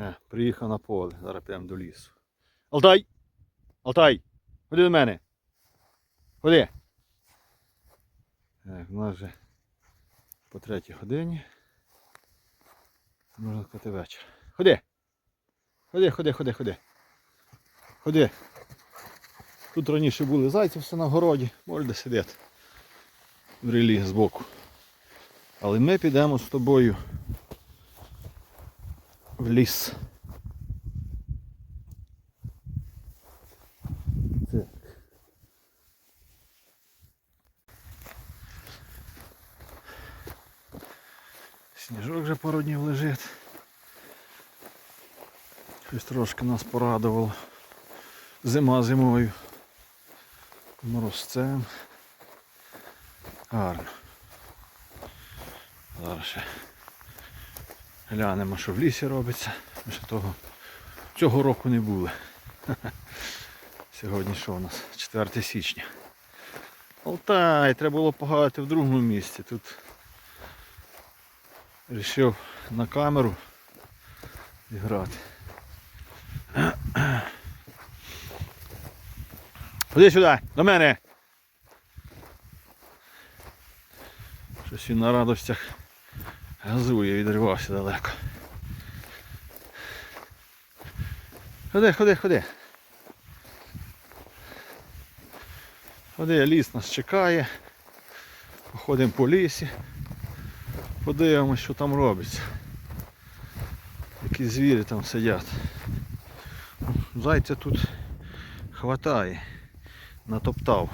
Е, приїхав на поле, зараз підемо до лісу. Алтай! Алтай! Ходи до мене. Ходи. Так, у нас вже по третій годині. Можна сказати вечір. Ходи. Ходи, ходи, ходи, ходи. Ходи. Тут раніше були зайці все на городі, можна сидіти в рілі збоку. Але ми підемо з тобою в ліс. Так. Сніжок вже пару днів лежить. Щось трошки нас порадувало. Зима зимою. Морозцем. Гарно. Зараз ще глянемо, що в лісі робиться. Ми ще того цього року не були. Сьогодні що у нас? 4 січня. Алтай, треба було погадати в другому місці. Тут вирішив на камеру зіграти. Ходи сюди, до мене. Щось він на радостях газує, відривався далеко. Ходи, ходи, ходи. Ходи, ліс нас чекає. Походимо по лісі. Подивимось, що там робиться. Які звірі там сидять. Зайця тут хватає. Натоптав.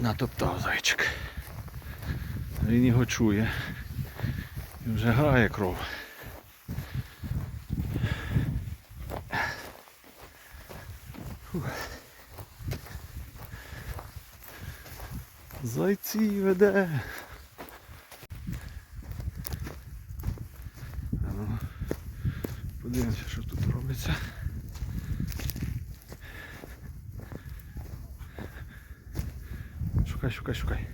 Натоптав зайчик. Він його чує. І вже грає кров. Зайці веде. А ну, Подивимося, що тут робиться. Шукай, шукай, шукай.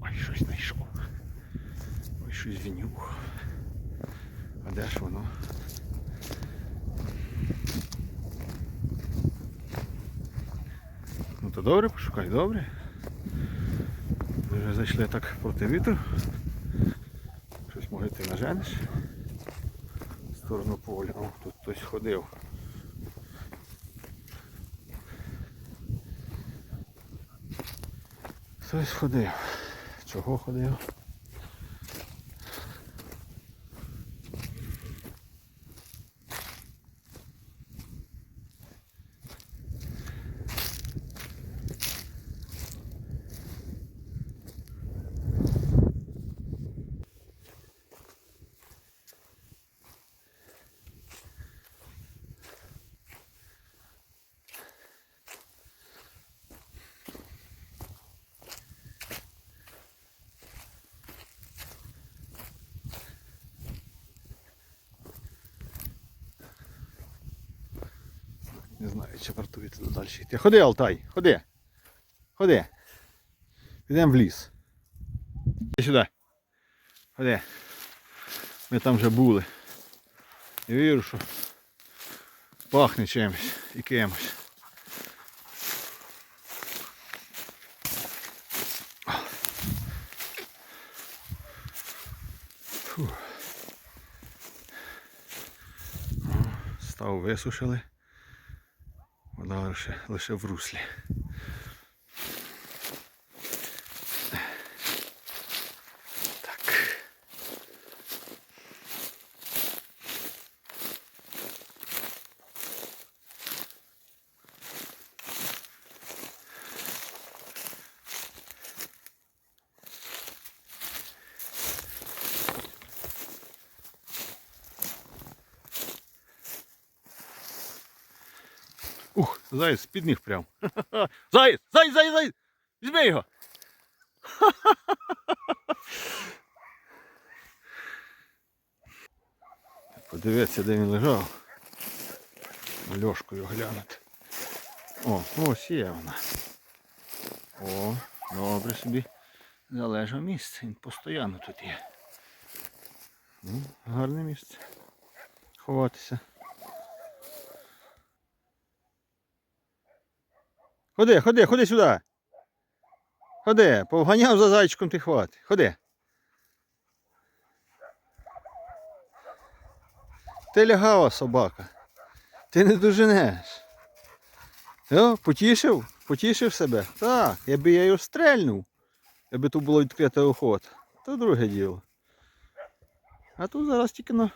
Ой, щось знайшов. Ой, щось вінюх. А де ж воно? Ну то добре, пошукай, добре. Вже зайшли так проти вітру. Щось може ти наженеш. В сторону поля. О, тут хтось ходив. Хтось ходив. Чого ходив? Знаю, чи вартує туди далі йти. Ходи, Алтай, ходи. Ходи. Йдемо в ліс. Іди сюди. Ходи. Ми там вже були. Я вірю, що пахне чимось і кимось. Став висушили. Вона лише, лише в руслі. Так. Ух, заяць підміг прям. Заєць, заєць, заєць, заєць! Візьми його! Подивіться, де він лежав. Льошкою глянути. О, ось є вона. О, добре собі. залежав місце, він постійно тут є. Ну, гарне місце. Ховатися. Ходи, ходи, ходи сюди. Ходи, повганяв за зайчиком ти хват. Ходи. Ти лягава собака. Ти не доженеш. О, потішив? Потішив себе? Так, якби я його стрельнув, якби тут було відкрита охота, то друге діло. А тут зараз тільки на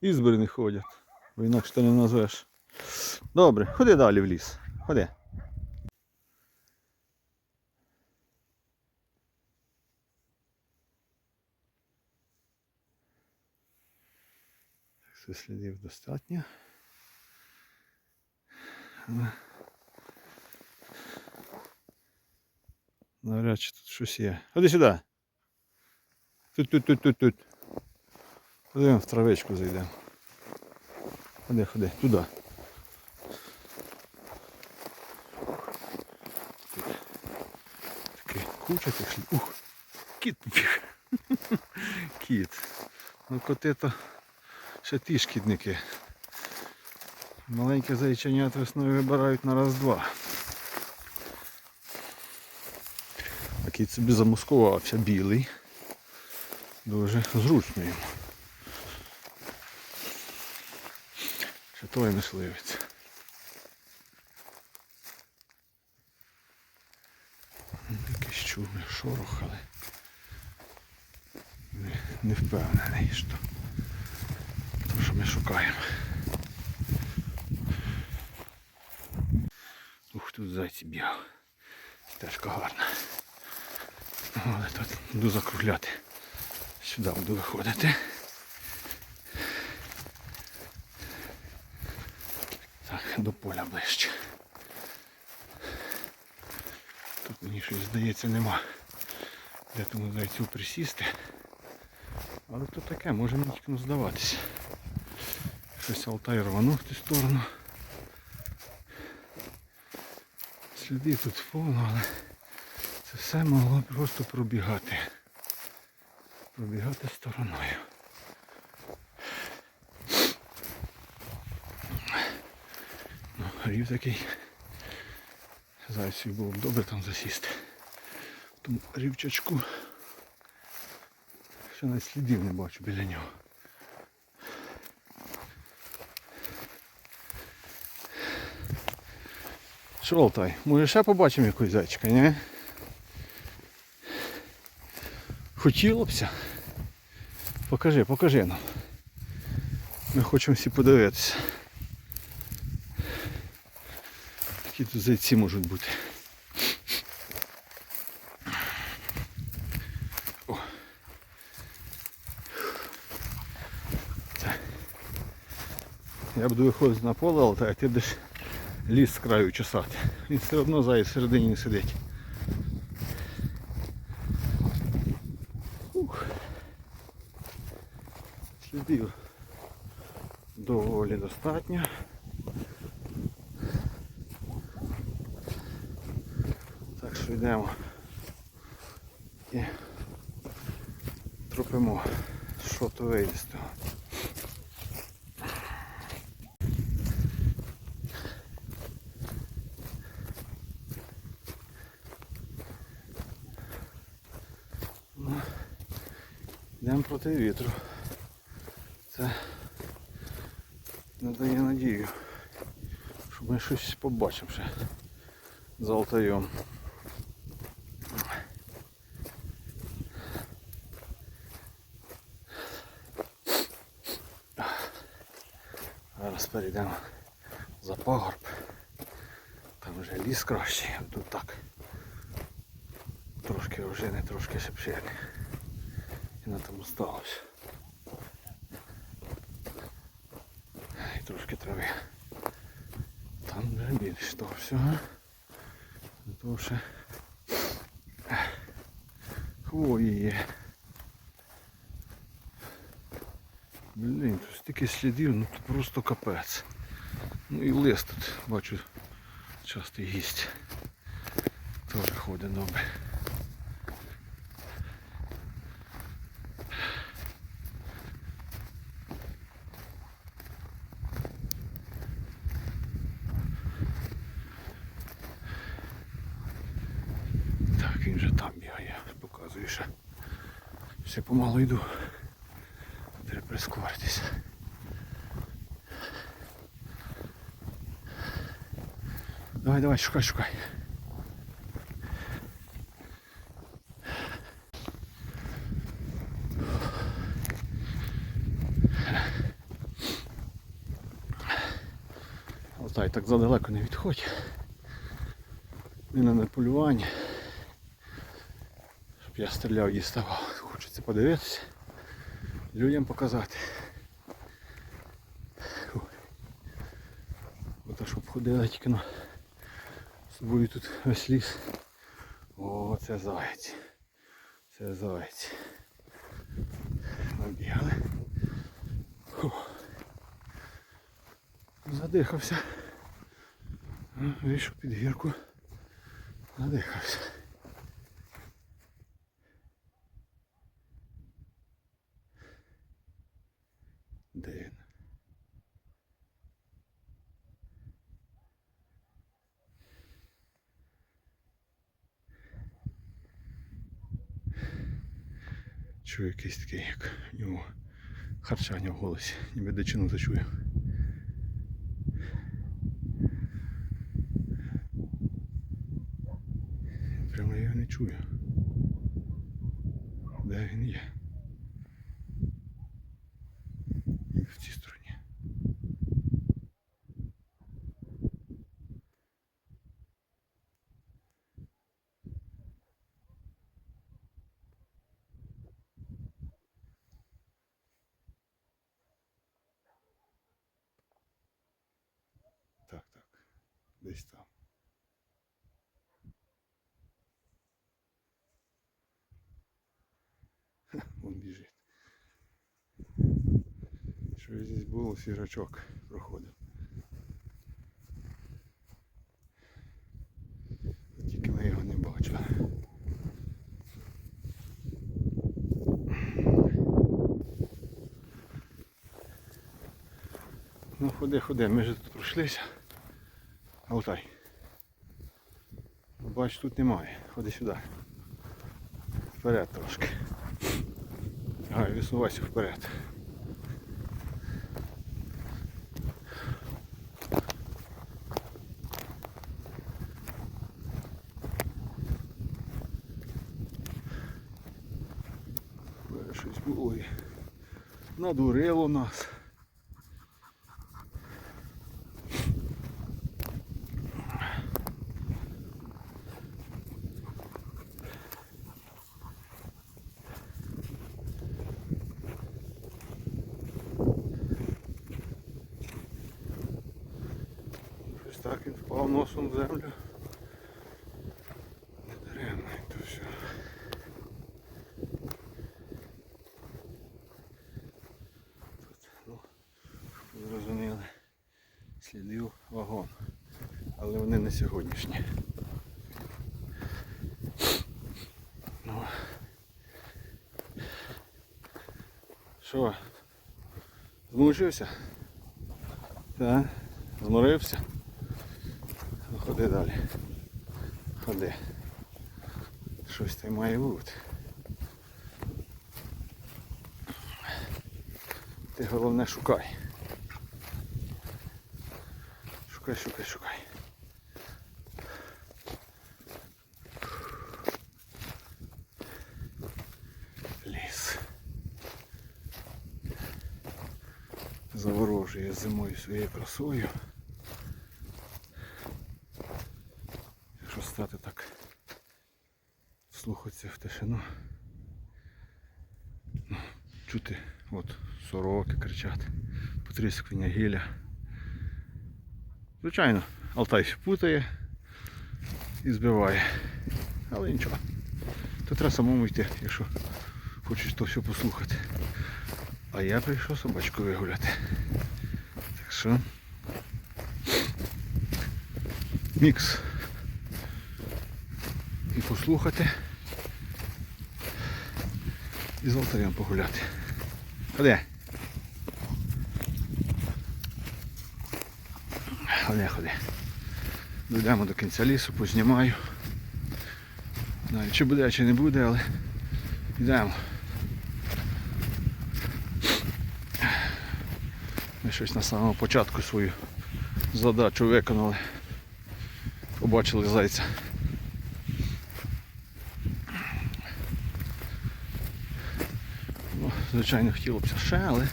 ізбори не ходять. Бо інакше ти не назвеш. Добре, ходи далі в ліс. Ходи. Так, слідів достатньо. Навряд чи тут щось є. Ходи сюди. Тут, тут, тут, тут, тут. Ходимо в травичку зайдемо. Ходи, ходи, туди. Таке куча тих. Ух, кіт побіг. Кіт. Ну коти то ще ті шкідники. Маленькі зайченят весною вибирають на раз-два. Кіт собі замаскувався білий. Дуже зручно йому. Ще той мисливець. Якийсь чув шорох, але не, не впевнений, що що ми шукаємо. Ух, тут зайці бігав. Стежка гарна. Але тут буду закругляти. Сюди буду виходити. Так, до поля ближче. Тут мені щось здається нема. Де тому зайцю присісти. Але то таке, може мені здаватися. Щось Алтай рванув в ту сторону. Сліди тут повно, але це все могло просто пробігати. Пробігати стороною. Ну, рів такий. Зайцю було б добре там засісти. Тому рівчачку. Ще навіть слідів не бачу біля нього. Що, Алтай, може ще побачимо якусь зайчика, ні? Хотілося бся. Покажи, покажи нам. Ми хочемо всі подивитися. Які тут зайці можуть бути. О. Це. Я буду виходити на поле, Алтай, а ти будеш ліс з краю чесати. Він все одно заяць всередині не сидить. Ух. Слідів доволі достатньо. Так що йдемо і тропимо, що то вийде з того. Йдемо проти вітру. Це надає надію, що ми щось побачимо ще за Алтаєм. Зараз перейдемо за пагорб. Там вже ліс кращий, тут так. Трошки вже не трошки шепширний. Сталося. І трошки трави. Там вже більше того всього. Тому що хвої є. Блін, тут стільки слідів, ну тут просто капець. Ну і лист тут, бачу, частий гість. Теж ходить добре. Так, він вже там бігає, показую ще. Все помалу йду. Треба прискоритися. Давай, давай, шукай, шукай. Алтай, так задалеко не відходь. Не на полювання. Щоб я стріляв і ставав. Хочеться подивитися. Людям показати. Ото щоб ходила тільки на собою тут весь ліс. О, це заєць. Це заєць. Набігали. Задихався. Вийшов під гірку. Задихався. Де він? Чую якийсь такий, як у нього харчання в голосі, ніби дичину зачую. Прямо я його не чую. Де він є? Ніби в цій стороні. Так, так. Десь там. Вон біжить. Що здесь було, свіжачок проходив. Тільки ми його не бачили. Ну ходи, ходи, ми вже тут пройшлися. Алтай. Бач, тут немає. Ходи сюди. Вперед трошки. А, висувайся вперед. Щось надурило нас. Щось так він впав носом в землю. Не даремно і то все. Тут, ну, щоб ви зрозуміли, слідів вагон. Але вони не сьогоднішні. Ну. Що? Змучився? Так? Зморився? Ну, ходи далі. Ходи. Щось там має бути. Ти головне шукай. Шукай, шукай, шукай. Ліс. Заворожує своєю красою. Якщо стати так слухатися в тишину. Ну, чути от сороки кричать, потріскування гілля. Звичайно, Алтай путає і збиває. Але нічого. То треба самому йти, якщо хочеш то все послухати. А я прийшов собачку вигуляти. Так мікс. І послухати. І з алтарем погуляти. Ходи. Ходи, ходи. Дійдемо до кінця лісу, познімаю. знаю, чи буде, чи не буде, але йдемо. Щось на самому початку свою задачу виконали. Побачили зайця. Ну, звичайно, хотілося б ще, але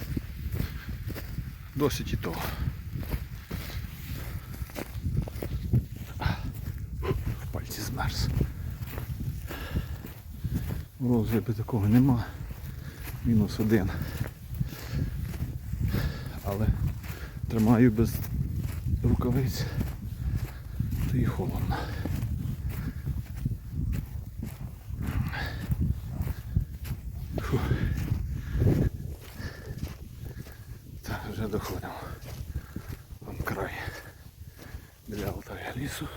досить і того. Пальці змерз. Розгляду такого нема. Мінус один. Але тримаю без рукавиць. То і холодно. Фух. Так, вже доходимо. Вон край біля Алтая лісу.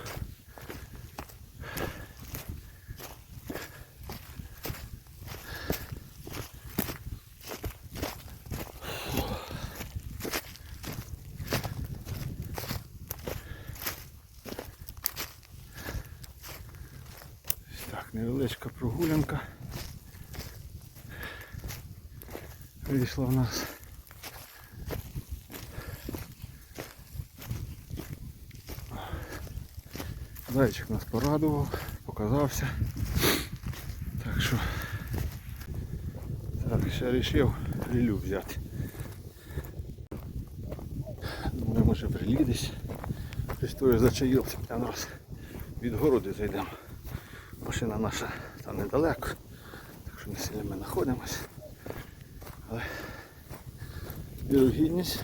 Ось Так, невеличка прогулянка. Вийшла в нас. Зайчик нас порадував, показався. Так що так, ще вирішив рілю взяти. Думаю, може в десь. Щось зачаївся, прямо раз від городу зайдемо. Машина наша там недалеко, так що не сильно ми знаходимося. Але вірогідність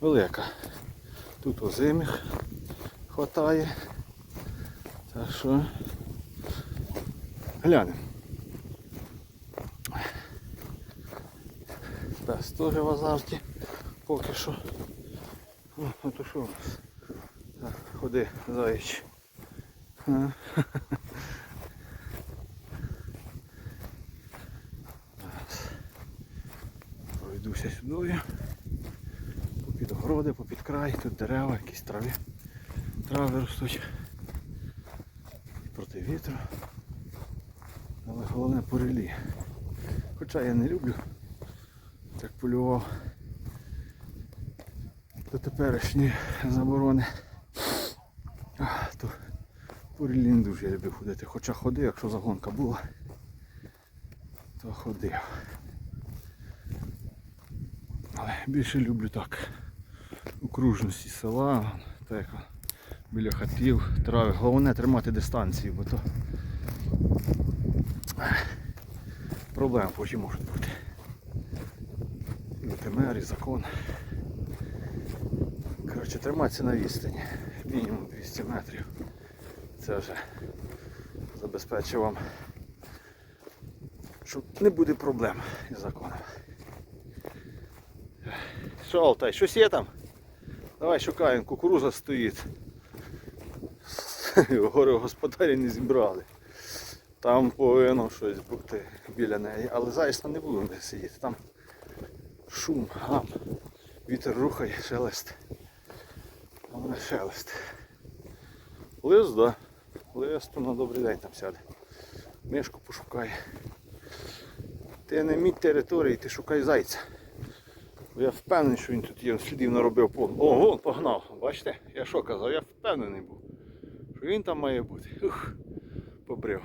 велика. Тут озимих хватає. Так що глянемо. Пес теж в азарті поки що. О, а то що у нас? Так, ходи, заїч. А. Зараз Пройдуся сюди. Попід огороди, попід край, тут дерева, якісь трави. Трави ростуть проти вітру. Але головне по релі. Хоча я не люблю, так полював до теперішньої заборони. А, То порилі не дуже я любив ходити. Хоча ходив, якщо загонка була, то ходив. Але більше люблю так. Окружності села, як біля хатів, трави. Головне тримати дистанцію, бо то проблеми потім можуть бути. І і закон. Коротше, триматися на відстані. Мінімум 200 метрів. Це вже забезпечує вам, що не буде проблем із законом. Що, Алтай, щось є там? Давай шукаємо, кукуруза стоїть. Горе господарі не зібрали. Там повинно щось бути біля неї. Але зараз не будемо де сидіти. Там шум, гам. Вітер рухає, шелест. Там не шелест. Лист, да. Лист на добрий день там сяде. Мишку пошукає. Ти не мій території, ти шукай зайця. Я впевнений, що він тут є, слідів наробив повно. О, вон погнав. Бачите? Я що казав, я впевнений був. Що він там має бути. Ух, побрив.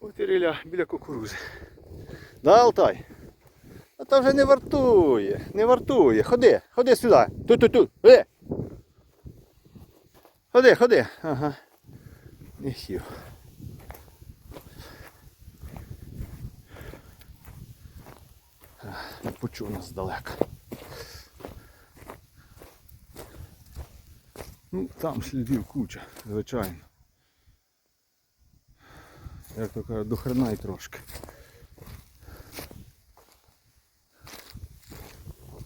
От і ріля біля кукурузи. Да, Алтай? А то вже не вартує, не вартує. Ходи, ходи сюди. Тут-тут-тут. Е! Ходи, ходи. Ага. Не сів. Не почув нас здалека. Ну, там слідів куча, звичайно. Як то кажуть, до хрена трошки.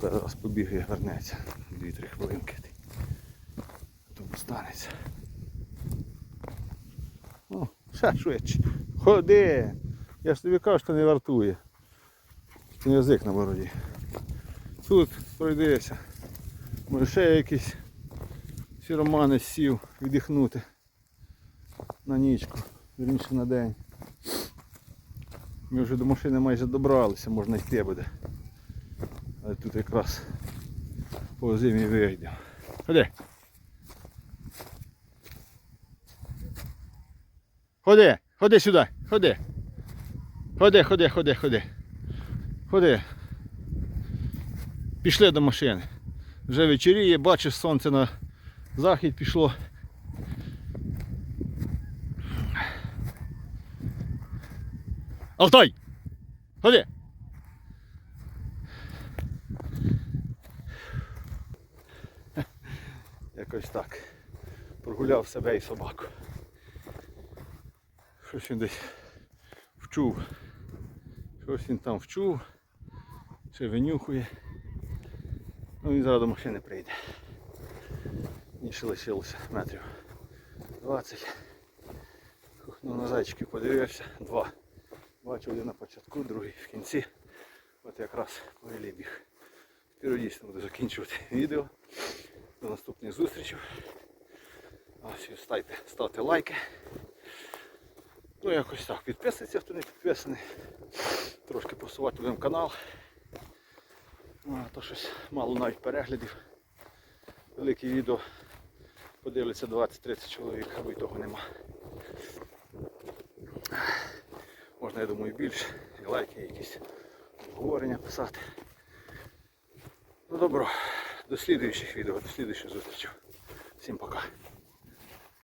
Зараз побігає, вернеться. Дві-три хвилинки. Тому станеться. О, ще швидше. Ходи! Я ж тобі кажу, що не вартує. Це язик на бороді. Тут пройдися. Може ще якийсь сіроманець сів віддихнути на нічку. Вірніше на день. Ми вже до машини майже добралися, можна йти буде. Але тут якраз по зимі вийдемо. Ходи. Ходи, ходи сюди, ходи. Ходи, ходи, ходи, ходи. Ходи. Пішли до машини. Вже вечеріє, бачиш, сонце на захід пішло. Алтай! Ходи! Якось так. Прогуляв себе і собаку. Щось він десь вчув. Щось він там вчув. Ще винюхує. Ну він зараз до машини прийде. Мені ще лишилося метрів 20. Ну, на зайчиків подивився. Два. Бачу один на початку, другий в кінці. От якраз повелі біг. Тепер дійсно буду закінчувати відео. До наступних зустрічей. Всі ставте, ставте лайки. Ну якось так. Підписуйтесь, хто не підписаний. Трошки просувати будемо канал. А то щось мало навіть переглядів. Велике відео подивляться 20-30 чоловік, або й того нема. Можна, я думаю, більше. І лайки, якісь обговорення писати. Ну добро, до слідуючих відео, до слідуючих зустрічей. Всім пока.